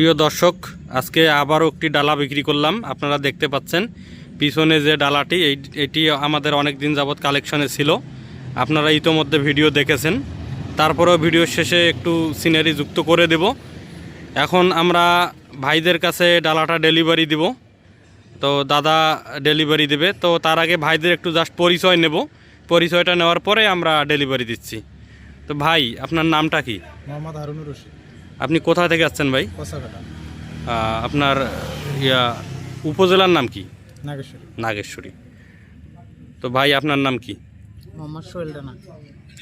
প্রিয় দর্শক, আজকে আবারও একটি ডালা বিক্রি করলাম। আপনারা দেখতে পাচ্ছেন, পিছনে যে ডালাটি, এই এটি আমাদের অনেক দিন যাবৎ কালেকশনে ছিল। আপনারা ইতোমধ্যে ভিডিও দেখেছেন। তারপরেও ভিডিও শেষে একটু সিনারি যুক্ত করে দেব। এখন আমরা ভাইদের কাছে ডালাটা ডেলিভারি দিব। তো দাদা ডেলিভারি দেবে। তো তার আগে ভাইদের একটু জাস্ট পরিচয় নেব। পরিচয়টা নেওয়ার পরে আমরা ডেলিভারি দিচ্ছি। তো ভাই, আপনার নামটা কি? মোহাম্মদ হারুনুর রশিদ। আপনি কোথা থেকে আসছেন ভাই? আপনার ইয়া উপজেলার নাম কি? নাগেশ্বরী। নাগেশ্বরী। তো ভাই আপনার নাম কি? মোহাম্মদ সোহেল রানা।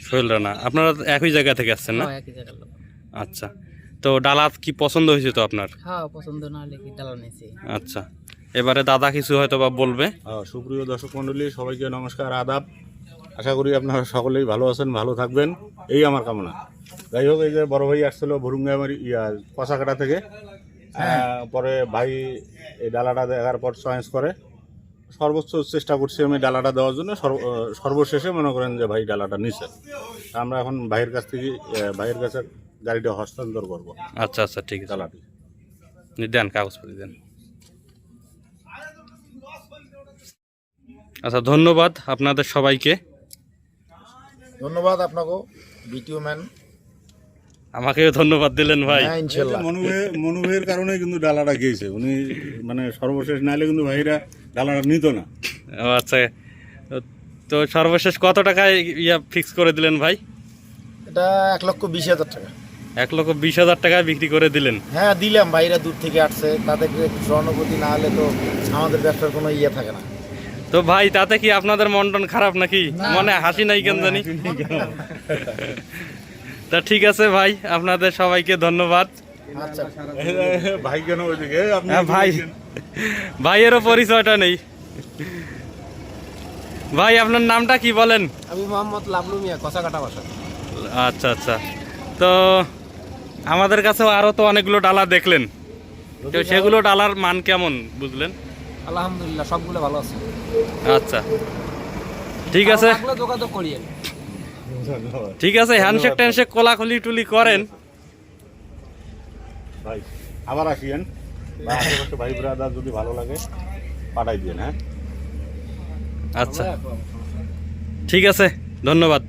সোহেল রানা। আপনারা একই জায়গা থেকে আসছেন না? হ্যাঁ, একই জায়গার লোক। আচ্ছা। তো ডালা কি পছন্দ হয়েছে তো আপনার? হ্যাঁ পছন্দ না হলে কি ডালা নিয়েছি? আচ্ছা। এবারে দাদা কিছু হয়তো বা বলবে। সুপ্রিয় দর্শক মণ্ডলী সবাইকে নমস্কার আদাব। আশা করি আপনারা সকলেই ভালো আছেন ভালো থাকবেন। এই আমার কামনা। যাই হোক এই যে বড় ভাই আসছিল ভরুঙ্গামারি ইয়া কষাকাটা থেকে পরে ভাই এই ডালাটা দেখার পর চয়েস করে। সর্বোচ্চ চেষ্টা করছি আমি ডালাটা দেওয়ার জন্য। সর্ব- সর্বশেষে মনে করেন যে ভাই ডালাটা নিছে। আমরা এখন ভাইয়ের কাছ থেকে ভাইয়ের কাছে গাড়িটা হস্তান্তর করব। আচ্ছা আচ্ছা ঠিক আছে। ডালাটি। দেন কাগজপত্র দেন। আচ্ছা ধন্যবাদ আপনাদের সবাইকে। ধন্যবাদ আপনাকে বিটিও ম্যান আমাকেও ধন্যবাদ দিলেন ভাই। হ্যাঁ মনুভাইয়ের কারণে কিন্তু ডালাটা গিয়েছে। উনি মানে সর্বশেষ নাইলে কিন্তু ভাইরা ডালাটা নিত না। ও আচ্ছা। তো- সর্বশেষ কত টাকায় ইয়া ফিক্স করে দিলেন ভাই? এটা এক লক্ষ বিশ হাজার টাকা। এক লক্ষ বিশ হাজার টাকায় বিক্রি করে দিলেন। হ্যাঁ দিলাম ভাইরা দূর থেকে আসছে। তাদের সহানুভূতি না হলে তো আমাদের ব্যবসার কোনো ইয়ে থাকে না। তো ভাই তাতে কি আপনাদের মন টন খারাপ নাকি? মনে হাসি নাই কেন জানি? তা ঠিক আছে ভাই আপনাদের সবাইকে ধন্যবাদ। আচ্ছা। ভাই কেন ওইদিকে? হ্যাঁ ভাই। ভাইয়েরও পরিচয়টা নেই। ভাই আপনার নামটা কি বলেন? আমি মোহাম্মদ লাবলু মিয়া কষাকাটা বাসা। আচ্ছা আচ্ছা। তো আমাদের কাছেও আরও তো অনেকগুলো ডালা দেখলেন। তো সেগুলো ডালার মান কেমন বুঝলেন? আলহামদুলিল্লাহ সবগুলো ভালো আছে। আচ্ছা। ঠিক আছে। যোগাযোগ করিয়ে ঠিক আছে হ্যান্ডশেক ট্যান্ডশেক কোলাকুলি টুলি করেন। ভাই আবার আসিয়েন। ভাই ব্রাদার যদি ভালো লাগে পাঠাই দিন হ্যাঁ? আচ্ছা। ঠিক আছে ধন্যবাদ।